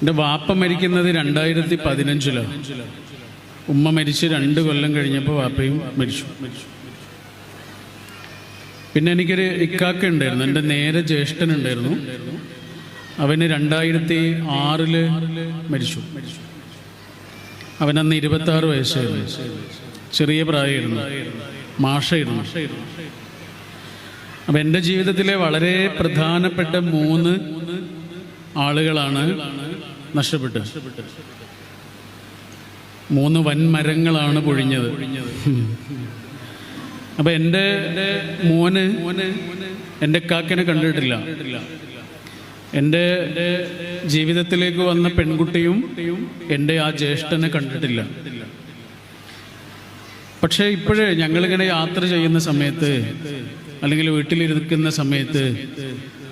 എന്റെ വാപ്പ മരിക്കുന്നത് രണ്ടായിരത്തി പതിനഞ്ചിലോ ഉമ്മ മരിച്ച് രണ്ട് കൊല്ലം കഴിഞ്ഞപ്പോൾ വാപ്പയും മരിച്ചു. പിന്നെ എനിക്കൊരു ഇക്കാക്ക ഉണ്ടായിരുന്നു. എന്റെ നേരെ ജ്യേഷ്ഠനുണ്ടായിരുന്നു അവന് രണ്ടായിരത്തി ആറിൽ മരിച്ചു. അവനന്ന് ഇരുപത്തി ആറ് വയസ്സായിരുന്നു. ചെറിയ പ്രായമായിരുന്നു. മാഷായിരുന്നു. അപ്പം എന്റെ ജീവിതത്തിലെ വളരെ പ്രധാനപ്പെട്ട മൂന്ന് ആളുകളാണ് നഷ്ടപ്പെട്ടത് മൂന്ന് വൻമരങ്ങളാണ് പൊഴിഞ്ഞത്. അപ്പം എന്റെ മോന് എന്റെ കാക്കനെ കണ്ടിട്ടില്ല. എന്റെ ജീവിതത്തിലേക്ക് വന്ന പെൺകുട്ടിയും എന്റെ ആ ജ്യേഷ്ഠനെ കണ്ടിട്ടില്ല. പക്ഷേ ഇപ്പോഴേ ഞങ്ങളിങ്ങനെ യാത്ര ചെയ്യുന്ന സമയത്ത് അല്ലെങ്കിൽ വീട്ടിലിരിക്കുന്ന സമയത്ത്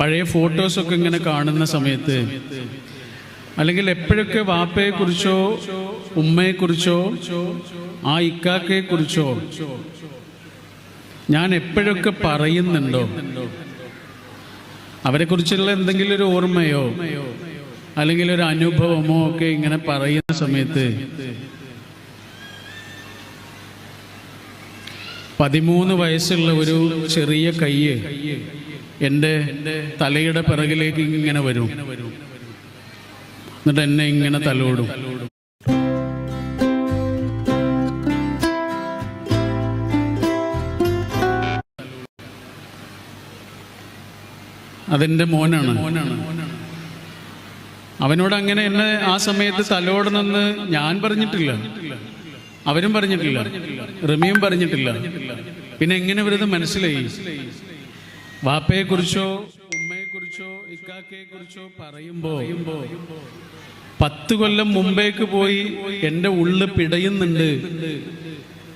പഴയ ഫോട്ടോസൊക്കെ ഇങ്ങനെ കാണുന്ന സമയത്ത് അല്ലെങ്കിൽ എപ്പോഴൊക്കെ വാപ്പയെക്കുറിച്ചോ ഉമ്മയെക്കുറിച്ചോ ആ ഇക്കാക്കയെക്കുറിച്ചോ ഞാൻ എപ്പോഴൊക്കെ പറയുന്നുണ്ടോ? അവരെക്കുറിച്ചുള്ള എന്തെങ്കിലും ഒരു ഓർമ്മയോ അല്ലെങ്കിൽ ഒരു അനുഭവമോ ഒക്കെ ഇങ്ങനെ പറയുന്ന സമയത്ത് പതിമൂന്ന് വയസ്സുള്ള ഒരു ചെറിയ കയ്യ് എന്റെ തലയുടെ പിറകിലേക്ക് ഇങ്ങനെ വരും. എന്നിട്ട് എന്നെ ഇങ്ങനെ തലോടും. അതെന്റെ മോനാണ്. അവനോട് അങ്ങനെ എന്നെ ആ സമയത്ത് തലോടണമെന്ന് ഞാൻ പറഞ്ഞിട്ടില്ല. അവരും പറഞ്ഞിട്ടില്ല. റമിയും പറഞ്ഞിട്ടില്ല. പിന്നെ എങ്ങനെ ഇവരത് മനസ്സിലായി? വാപ്പയെ ഉമ്മയെ കുറിച്ചോ പറയുമ്പോ പത്ത് കൊല്ലം മുമ്പേക്ക് പോയി എന്റെ ഉള്ള് പിടയുന്നുണ്ട്.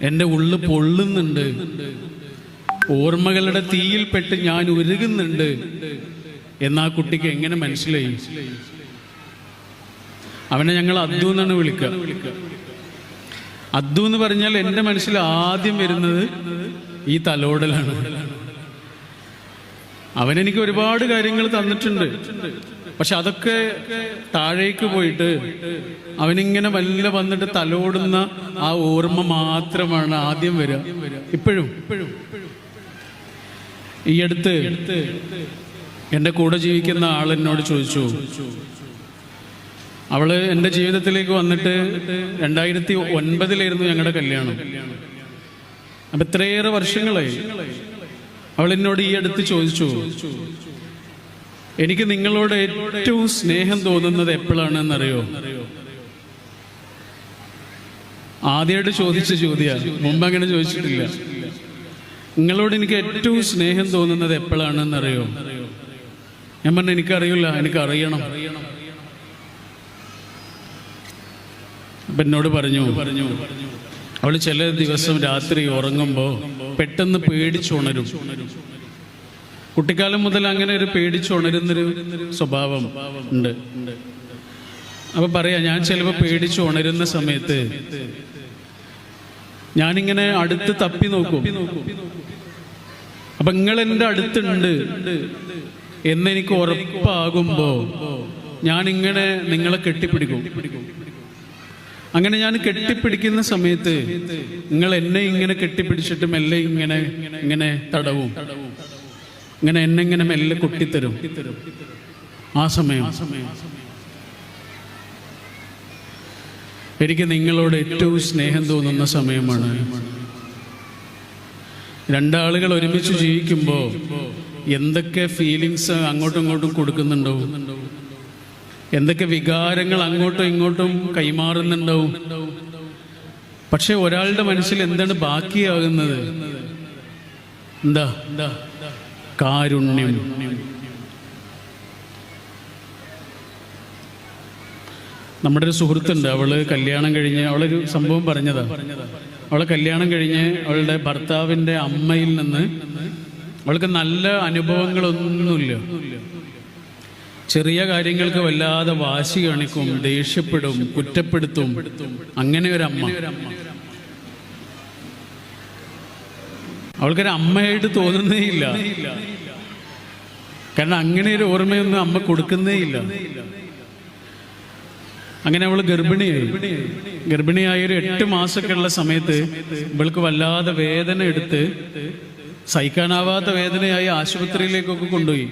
എന്റെ ഉള്ള് പൊള്ളുന്നുണ്ട്. ഓർമ്മകളുടെ തീയിൽപ്പെട്ട് ഞാൻ ഉരുകുന്നുണ്ട്. എന്നാ കുട്ടിക്ക് എങ്ങനെ മനസ്സിലായി? അവനെ ഞങ്ങൾ അദ്ദു എന്നാണ് വിളിക്കുക. അദ്ദു എന്ന് പറഞ്ഞാൽ എന്റെ മനസ്സിൽ ആദ്യം വരുന്നത് ഈ തലോടലാണ്. അവനെനിക്ക് ഒരുപാട് കാര്യങ്ങൾ തന്നിട്ടുണ്ട്. പക്ഷെ അതൊക്കെ താഴേക്ക് പോയിട്ട് അവനിങ്ങനെ വല്ല വന്നിട്ട് തലോടുന്ന ആ ഓർമ്മ മാത്രമാണ് ആദ്യം വരിക. ഇപ്പോഴും. ഈ അടുത്ത് എന്റെ കൂടെ ജീവിക്കുന്ന ആൾ എന്നോട് ചോദിച്ചു. അവൾ എന്റെ ജീവിതത്തിലേക്ക് വന്നിട്ട് രണ്ടായിരത്തി ഒൻപതിലായിരുന്നു ഞങ്ങളുടെ കല്യാണം. അപ്പൊ ഇത്രയേറെ വർഷങ്ങളായി. അവൾ എന്നോട് ഈ അടുത്ത് ചോദിച്ചു എനിക്ക് നിങ്ങളോട് ഏറ്റവും സ്നേഹം തോന്നുന്നത് എപ്പോഴാണെന്നറിയോ? ആദ്യമായിട്ട് ചോദിച്ച ചോദ്യ മുമ്പ് അങ്ങനെ ചോദിച്ചിട്ടില്ല. നിങ്ങളോട് എനിക്ക് ഏറ്റവും സ്നേഹം തോന്നുന്നത് എപ്പോഴാണെന്നറിയോ? ഞാൻ പറഞ്ഞു എനിക്കറിയില്ല എനിക്കറിയണം. അപ്പൊ എന്നോട് പറഞ്ഞു പറഞ്ഞു അവൾ ചില ദിവസം രാത്രി ഉറങ്ങുമ്പോൾ പെട്ടെന്ന് പേടിച്ചുണരും കുട്ടിക്കാലം മുതൽ അങ്ങനെ ഒരു പേടിച്ചുണരുന്നൊരു സ്വഭാവം ഉണ്ട്. അപ്പൊ പറയാ ഞാൻ ചിലപ്പോൾ പേടിച്ചു ഉണരുന്ന സമയത്ത് ഞാനിങ്ങനെ അടുത്ത് തപ്പി നോക്കും. അപ്പൊ നിങ്ങൾ എന്റെ അടുത്തുണ്ട് എന്നെനിക്ക് ഉറപ്പാകുമ്പോ ഞാനിങ്ങനെ നിങ്ങളെ കെട്ടിപ്പിടിക്കും. അങ്ങനെ ഞാൻ കെട്ടിപ്പിടിക്കുന്ന സമയത്ത് നിങ്ങൾ എന്നെ ഇങ്ങനെ കെട്ടിപ്പിടിച്ചിട്ട് മെല്ലെ ഇങ്ങനെ ഇങ്ങനെ തടവും. ഇങ്ങനെ എന്നെ ഇങ്ങനെ മെല്ലെ കൊട്ടിത്തരും. ആ സമയം. എനിക്ക് നിങ്ങളോട് ഏറ്റവും സ്നേഹം തോന്നുന്ന സമയമാണ്. രണ്ടാളുകൾ ഒരുമിച്ച് ജീവിക്കുമ്പോൾ എന്തൊക്കെ ഫീലിങ്സ് അങ്ങോട്ടും ഇങ്ങോട്ടും കൊടുക്കുന്നുണ്ടാവും? എന്തൊക്കെ വികാരങ്ങൾ അങ്ങോട്ടും ഇങ്ങോട്ടും കൈമാറുന്നുണ്ടാവും? പക്ഷെ ഒരാളുടെ മനസ്സിൽ എന്താണ് ബാക്കിയാകുന്നത്? എന്താ? എന്താ കാരുണ്യം. നമ്മുടെ ഒരു സുഹൃത്തുണ്ട് അവൾ കല്യാണം കഴിഞ്ഞ് അവളൊരു സംഭവം പറഞ്ഞതാ. അവളെ കല്യാണം കഴിഞ്ഞ് അവളുടെ ഭർത്താവിന്റെ അമ്മയിൽ നിന്ന് അവൾക്ക് നല്ല അനുഭവങ്ങളൊന്നുമില്ല. ചെറിയ കാര്യങ്ങൾക്ക് വല്ലാതെ വാശി കാണിക്കും ദേഷ്യപ്പെടും കുറ്റപ്പെടുത്തും. അങ്ങനെ ഒരു അമ്മ അവൾക്കൊരു അമ്മയായിട്ട് തോന്നുന്നേ ഇല്ല കാരണം അങ്ങനെ ഒരു ഓർമ്മയൊന്നും അമ്മ കൊടുക്കുന്നേ ഇല്ല അങ്ങനെ അവൾ ഗർഭിണിയായി. ഗർഭിണിയായ ഒരു എട്ട് മാസമൊക്കെ ഉള്ള സമയത്ത് ഇവൾക്ക് വല്ലാതെ വേദന എടുത്ത് സഹിക്കാനാവാത്ത വേദനയായി ആശുപത്രിയിലേക്കൊക്കെ കൊണ്ടുപോയി.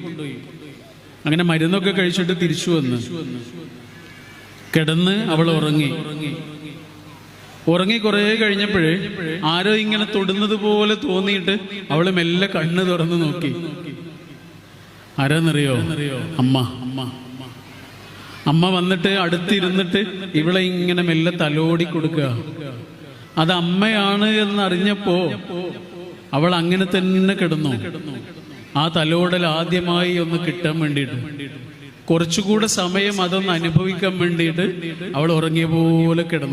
അങ്ങനെ മരുന്നൊക്കെ കഴിച്ചിട്ട് തിരിച്ചു വന്ന്. കിടന്ന് അവൾ ഉറങ്ങി. ഉറങ്ങി കുറേ കഴിഞ്ഞപ്പോഴേ ആരോ ഇങ്ങനെ തൊടുന്നത് പോലെ തോന്നിയിട്ട് അവൾ മെല്ലെ കണ്ണ് തുറന്ന് നോക്കി. ആരാന്നറിയോ? അമ്മ അമ്മ. അമ്മ വന്നിട്ട് അടുത്തിരുന്നിട്ട് ഇവളെ ഇങ്ങനെ മെല്ലെ തലോടി കൊടുക്കുക. അത് അമ്മയാണ് എന്നറിഞ്ഞപ്പോ അവൾ അങ്ങനെ തന്നെ കിടന്നു. ആ തലോടൽ ആദ്യമായി ഒന്ന് കിട്ടാൻ വേണ്ടിയിട്ട്. കുറച്ചുകൂടെ സമയം അതൊന്ന് അനുഭവിക്കാൻ വേണ്ടിയിട്ട് അവൾ ഉറങ്ങിയ പോലെ കിടന്നു.